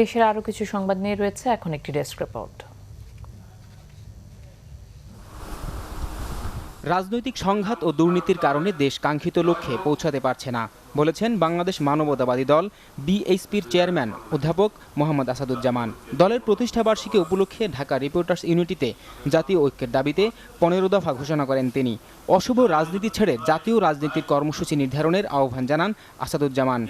দেশের আরও কিছু সংবাদ নিয়ে রয়েছে, এখন একটি ডেস্ক রিপোর্ট। রাজনৈতিক সংঘাত ও দুর্নীতির কারণে দেশ কাঙ্ক্ষিত লক্ষ্যে পৌঁছাতে পারছে না। বলেছেন বাংলাদেশ মানবতাবাদী দল, বিএইচপির চেয়ারম্যান অধ্যাপক মোহাম্মদ আসাদুজ্জামান। দলের প্রতিষ্ঠাবার্ষিকী উপলক্ষে ঢাকা রিপোর্টার্স ইউনিটিতে জাতীয় ঐক্যের দাবিতে পনেরো দফা ঘোষণা করেন তিনি। অশুভ রাজনীতি ছেড়ে জাতীয় রাজনীতির কর্মসূচি নির্ধারণের আহ্বান জানান আসাদুজ্জামান।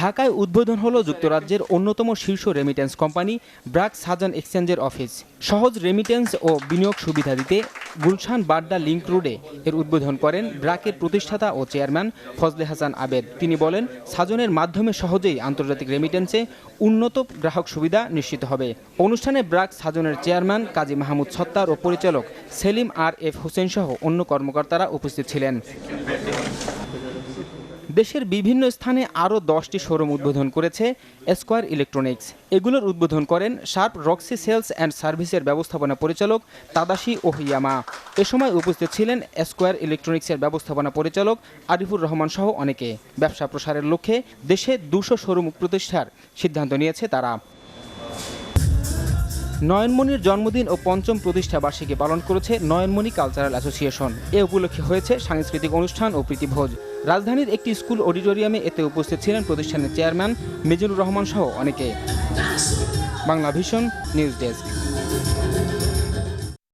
ঢাকায় উদ্বোধন হলো যুক্তরাজ্যের অন্যতম শীর্ষ রেমিটেন্স কোম্পানি ব্র্যাক সাজান এক্সচেঞ্জের অফিস। সহজ রেমিটেন্স ও বিনিয়োগ সুবিধা দিতে গুলশান বাড্ডা লিংক রোডে এর উদ্বোধন করেন ব্রাকের প্রতিষ্ঠাতা ও চেয়ারম্যান ফজলে হাসান আবেদ। তিনি বলেন, সাজনের মাধ্যমে সহজেই আন্তর্জাতিক রেমিটেন্সে উন্নত গ্রাহক সুবিধা নিশ্চিত হবে। অনুষ্ঠানে ব্রাক সাজনের চেয়ারম্যান কাজী মাহমুদ সত্তার ও পরিচালক সেলিম আর এফ হোসেন সহ অন্য কর্মকর্তারা উপস্থিত ছিলেন। দেশের বিভিন্ন স্থানে আরও দশটি শোরুম উদ্বোধন করেছে স্কোয়ার ইলেকট্রনিক্স এগুলোর উদ্বোধন করেন শার্প রক্সি সেলস অ্যান্ড সার্ভিসের ব্যবস্থাপনা পরিচালক তাদাশি ওহিয়ামা। এ সময় উপস্থিত ছিলেন স্কোয়ার ইলেকট্রনিক্সের ব্যবস্থাপনা পরিচালক আরিফুর রহমান সহ অনেকে। ব্যবসা প্রসারের লক্ষ্যে দেশে দুশো শোরুম প্রতিষ্ঠার সিদ্ধান্ত নিয়েছে তারা। নয়নমণির জন্মদিন ও পঞ্চম প্রতিষ্ঠা বার্ষিকী পালন করেছে নয়নমণি কালচারাল অ্যাসোসিয়েশন। এ উপলক্ষে হয়েছে সাংস্কৃতিক অনুষ্ঠান ও প্রীতিভোজ। রাজধানীর একটি স্কুল অডিটোরিয়ামে এতে উপস্থিত ছিলেন প্রতিষ্ঠানের চেয়ারম্যান মিজুর রহমান সহ অনেকে। Bangla vision, news desk.